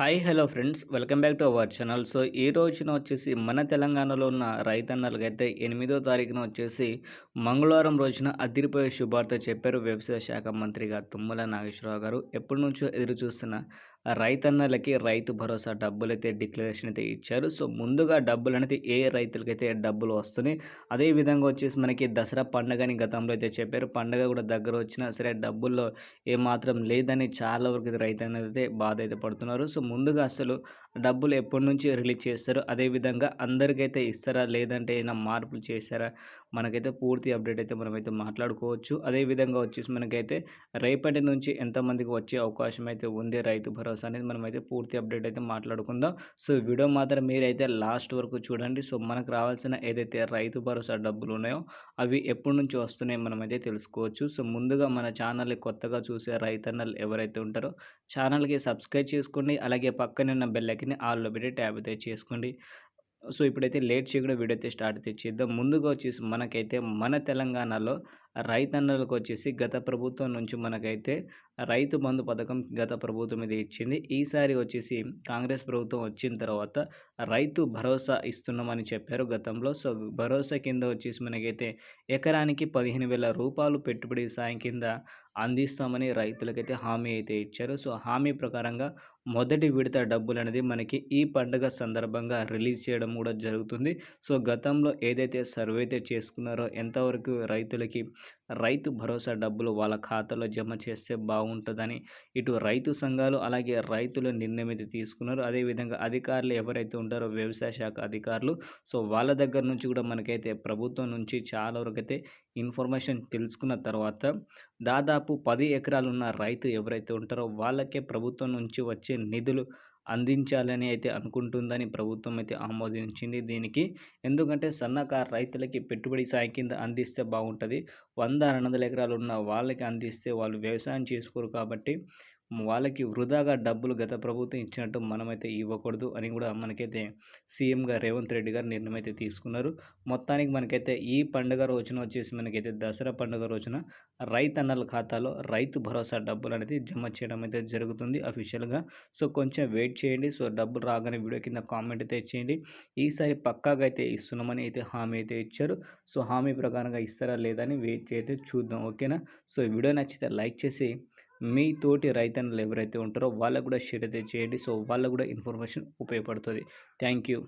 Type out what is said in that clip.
Hi hello friends. Welcome back to our channel. So ఈ రోజున వచ్చేసి మన తెలంగాణలో ఉన్న రైతన్నలకైతే ఎనిమిదో తారీఖున వచ్చేసి మంగళవారం రోజున అదిరిపోయే శుభార్త చెప్పారు వ్యవసాయ శాఖ మంత్రిగా తుమ్మల నాగేశ్వరరావు గారు. ఎప్పటి నుంచో ఎదురు చూస్తున్న రైతన్నలకి రైతు భరోసా డబ్బులు అయితే డిక్లరేషన్ అయితే ఇచ్చారు. సో ముందుగా డబ్బులు అనేది ఏ రైతులకైతే డబ్బులు వస్తున్నాయి అదే విధంగా వచ్చేసి మనకి దసరా పండగని గతంలో అయితే చెప్పారు. పండగ కూడా దగ్గర వచ్చినా సరే డబ్బుల్లో ఏమాత్రం లేదని చాలా వరకు రైతన్నలు అయితే బాధ అయితే పడుతున్నారు. సో ముందుగా అసలు డబ్బులు ఎప్పటి నుంచి రిలీజ్ చేస్తారు అదేవిధంగా అందరికైతే ఇస్తారా? లేదంటే ఏమైనా మార్పులు చేశారా? మనకైతే పూర్తి అప్డేట్ అయితే మనమైతే మాట్లాడుకోవచ్చు. అదేవిధంగా వచ్చేసి మనకైతే రేపటి నుంచి ఎంతమందికి వచ్చే అవకాశం అయితే ఉంది రైతు భరోసా అనేది మనమైతే పూర్తి అప్డేట్ అయితే మాట్లాడుకుందాం. సో వీడియో మాత్రం మీరైతే లాస్ట్ వరకు చూడండి. సో మనకు రావాల్సిన ఏదైతే రైతు భరోసా డబ్బులు ఉన్నాయో అవి ఎప్పటి నుంచి వస్తున్నాయో మనమైతే తెలుసుకోవచ్చు. సో ముందుగా మన ఛానల్ని కొత్తగా చూసే రైతన్నలు ఎవరైతే ఉంటారో ఛానల్కి సబ్స్క్రైబ్ చేసుకోండి. అలాగే పక్కనే ఉన్న బెల్లకిని ఆల్లో పెట్టి ట్యాబ్ అయితే చేసుకోండి. సో ఇప్పుడైతే లేట్ చేయకుండా వీడియో అయితే స్టార్ట్ అయితే చేద్దాం. ముందుగా వచ్చేసి మనకైతే మన తెలంగాణలో రైతన్నలకు వచ్చేసి గత ప్రభుత్వం నుంచి మనకైతే రైతు బంధు పథకం గత ప్రభుత్వం ఇది ఇచ్చింది. ఈసారి వచ్చేసి కాంగ్రెస్ ప్రభుత్వం వచ్చిన తర్వాత రైతు భరోసా ఇస్తున్నామని చెప్పారు గతంలో. సో భరోసా కింద వచ్చేసి మనకైతే ఎకరానికి పదిహేను వేల రూపాయలు పెట్టుబడి సాయం కింద అందిస్తామని రైతులకైతే హామీ అయితే ఇచ్చారు. సో హామీ ప్రకారంగా మొదటి విడత డబ్బులు అనేది మనకి ఈ పండుగ సందర్భంగా రిలీజ్ చేయడం కూడా జరుగుతుంది. సో గతంలో ఏదైతే సర్వే అయితే చేసుకున్నారో ఎంతవరకు రైతులకి రైతు భరోసా డబ్బులు వాళ్ళ ఖాతాలో జమ చేస్తే బాగుంటుందని ఇటు రైతు సంఘాలు అలాగే రైతులు నిర్ణయం అయితే తీసుకున్నారు. అదేవిధంగా అధికారులు ఎవరైతే ఉంటారో వ్యవసాయ శాఖ అధికారులు సో వాళ్ళ దగ్గర నుంచి కూడా మనకైతే ప్రభుత్వం నుంచి చాలా వరకు అయితే ఇన్ఫర్మేషన్ తెలుసుకున్న తర్వాత దాదాపు పది ఎకరాలు ఉన్న రైతు ఎవరైతే ఉంటారో వాళ్ళకే ప్రభుత్వం నుంచి వచ్చే నిధులు అందించాలని అయితే అనుకుంటుందని ప్రభుత్వం అయితే ఆమోదించింది. దీనికి ఎందుకంటే సన్నకారు రైతులకి పెట్టుబడి సాయం కింద అందిస్తే బాగుంటుంది. వంద రెండు వందల ఎకరాలు ఉన్న వాళ్ళకి అందిస్తే వాళ్ళు వ్యవసాయం చేసుకోరు కాబట్టి వాళ్ళకి వృధాగా డబ్బులు గత ప్రభుత్వం ఇచ్చినట్టు మనమైతే ఇవ్వకూడదు అని కూడా మనకైతే సీఎంగా రేవంత్ రెడ్డి గారు నిర్ణయం అయితే తీసుకున్నారు. మొత్తానికి మనకైతే ఈ పండుగ రోజున వచ్చేసి మనకైతే దసరా పండుగ రోజున రైతన్నల ఖాతాలో రైతు భరోసా డబ్బులు అనేది జమ చేయడం అయితే జరుగుతుంది అఫీషియల్గా. సో కొంచెం వెయిట్ చేయండి. సో డబ్బులు రాగానే వీడియో కింద కామెంట్ అయితే చేయండి. ఈసారి పక్కాగా అయితే ఇస్తున్నామని అయితే హామీ అయితే ఇచ్చారు. సో హామీ ప్రకారంగా ఇస్తారా లేదని వెయిట్ అయితే చూద్దాం. ఓకేనా? సో వీడియో నచ్చితే లైక్ చేసి మీ తోటి రైతన్నలు ఎవరైతే ఉంటారో వాళ్ళకు కూడా షేర్ అయితే చేయండి. సో వాళ్ళకు కూడా ఇన్ఫర్మేషన్ ఉపయోగపడుతుంది. Thank you.